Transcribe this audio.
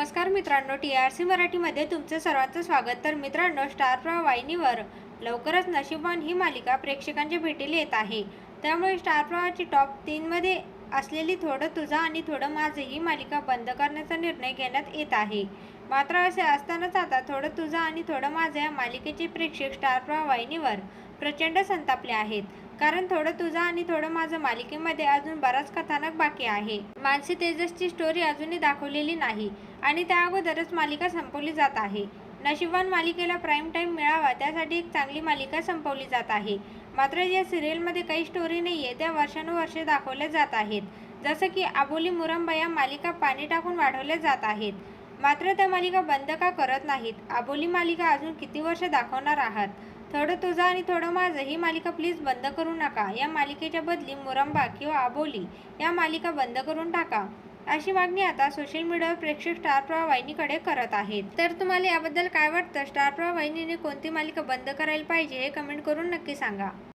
नमस्कार मित्रांनो T R C मराठीमध्ये तुमचं सर्वांचं स्वागत. तर मित्रांनो स्टार प्रवाह वाहिनीवर लवकरच नशीबवान ही मालिका प्रेक्षकांच्या भेटीला येत आहे. त्यामुळे स्टार प्रवाहाची टॉप तीनमध्ये असलेली थोडं तुझा आणि थोडं माझं ही मालिका बंद करण्याचा निर्णय घेण्यात येत आहे. मात्र असे असतानाच आता थोडं तुझं आणि थोडं माझं या मालिकेचे प्रेक्षक स्टार प्रवा वाहिनीवर प्रचंड संतापले आहेत. कारण थोडं तुझं आणि थोडं माझं मालिकेमध्ये अजून बराच कथानक बाकी आहे. मानसी तेजसची स्टोरी अजूनही दाखवलेली नाही. आणि त्या अगोदरच मालिका संपवली जात आहे. नशिबान मालिकेला प्राईम टाईम मिळावा त्यासाठी एक चांगली मालिका संपवली जात आहे. मात्र या सिरियलमध्ये काही स्टोरी नाही आहे त्या वर्षानुवर्षे दाखवल्या जात आहेत. जसं की आबोली मुरंबा या मालिका पाणी टाकून वाढवल्या जात आहेत. मात्र त्या मालिका बंद का करत नाहीत? आबोली मालिका अजून किती वर्ष दाखवणार आहात? थोडं तुझं आणि थोडं माझं ही मालिका प्लीज बंद करू नका. या मालिकेच्या बदली मुरंबा किंवा आबोली या मालिका बंद करून टाका. अशी मागणी आता सोशल मीडियावर प्रेक्षक स्टार प्रवाह वाहिनीकडे करत आहेत. तर तुम्हाला याबद्दल काय वाटतं? स्टार प्रवाह वाहिनीने कोणती मालिका बंद करायला पाहिजे हे कमेंट करून नक्की सांगा.